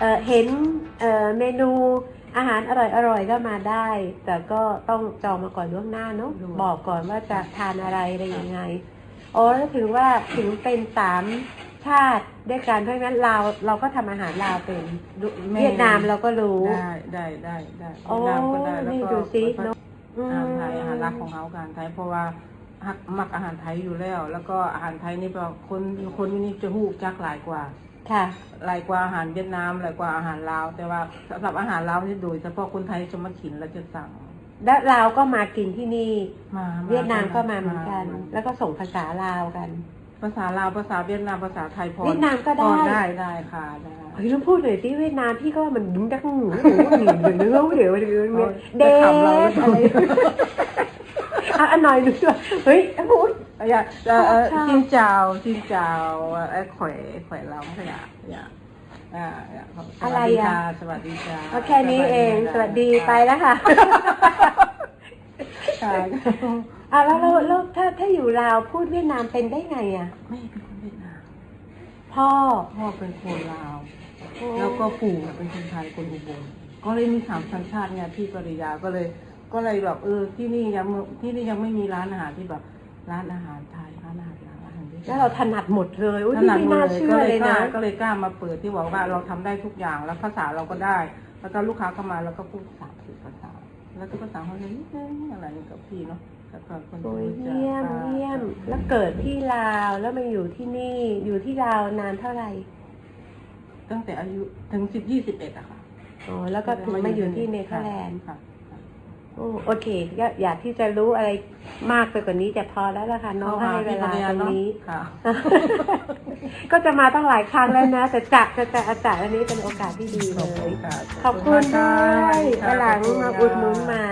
เอ่อเห็นเอ่อเมนูอาหารอร่อยๆก็มาได้ แต่ก็ต้องจองมาก่อนล่วงหน้าเนาะบอกก่อนว่าจะทานอะไรอะไรยังไงอ๋อแล้วถึงว่าถึงเป็นสามชาติด้วยกันเพราะฉะนั้นลาวเราก็ทำอาหารลาวเป็นดูเวียดนามเราก็รู้ได้ได้ได้ได้โอ้เวียดนามก็ได้แล้วนี่ก็ดูสิเนอะอาหารไทยอาหารรักของเขาอาหารไทยเพราะว่าฮักมักอาหารไทยอยู่แล้ว แล้วก็อาหารไทยนี่แบบคนคนที่นี่จะหูจักหลายกว่า ค่ะ หลายกว่าอาหารเวียดนามหลายกว่าอาหารลาว แต่ว่าสำหรับอาหารลาวที่โดยเฉพาะคนไทยจะมากินแล้วจะสั่ง และลาวก็มากินที่นี่ มาเวียดนามก็มาเหมือนกันมาแล้วก็ส่งภาษาลาวกัน ภาษาลาวภาษาเวียดนามภาษาไทยพอเวียดนามก็ได้พอได้ได้ค่ะได้เฮ้ยต้องพูดหน่อยสิเวียดนามพี่ก็ว่ามันดึงดักหูหูหนีเดี๋ยวเนื้อเดี๋ยวเดี๋ยวเดี๋ยวเดจะทขำเราหรือเปล่าอะไรอะอันหน่อยหนึงด้วยเฮ้ยพูด อย่าเอ่อเอ่อชอบจินเจ้าจินเจ้าไอ้แขวแขวเราไม่อย่าอย่าอ่าอย่าสวัสดีค่ะสวัสดีจ้าก็แค่นี้เองสวัสดีไปแล้วค่ะค่ะอะแล้วแล้วแล้วถ้าถ้าอยู่ลาวพูดเวียดนามเป็นได้ไงอะ ไม่เป็นคนเวียดนามพ่อ พ่อเป็นคนลาว แล้วก็ปู่เป็นคนไทยคนอุบลก็เลยมีสามสัญชาติเนี่ยพี่ปริยาก็เลย ก็เลยแบบเออที่นี่ยังที่นี่ยังไม่มีร้านอาหารที่แบบ ร้านอาหารไทยร้านอาหารลาวอาหารเวียดนมแล้วเราถนัดหมดเลยอุ้ยถพี่นัดไม่เลน่ายเชื่ก็อเลยเลยกล้านะ ก็เลยกล้ามาเปิดที่บอกว่าเราทำได้ทุกอย่างแล้วภาษาเราก็ได้ แล้วก็ลูกค้าเข้ามาแล้วก็พูดสามสี่ภาษา แล้วก็ภาษาเขาเลยนิดนึงอะไรกับพี่เนาะแล้วก็คนโอ้ยรู้จักเยี่ยมค่ะเยี่ยม แล้วเกิดที่ลาวแล้วมาอยู่ที่นี่อยู่ที่ลาวนานเท่าไหร่ตั้งแต่อายุถึงสิบยี่สิบเอ็ดอะค่ะ อ๋อแล้วก็ถึงมาอยู่ที่เนเธอร์แลนด์ค่ะค่ะ โอ้โอเคก็อยากที่จะรู้อะไรมากไปกว่านี้จะพอแล้วล่ะค่ะน้องก็ให้เวลาตรงนี้ค่ะ ก็จะมาตั้งหลายครั้งแล้วนะ แต่จักจะจะอาจารย์อันนี้เป็นโอกาสที่ดีขเลอบคุยณค่ะขอบคุณด้มากวยค่ะวันหลังขอบคุณมาค่ะอุดหนุนใหม่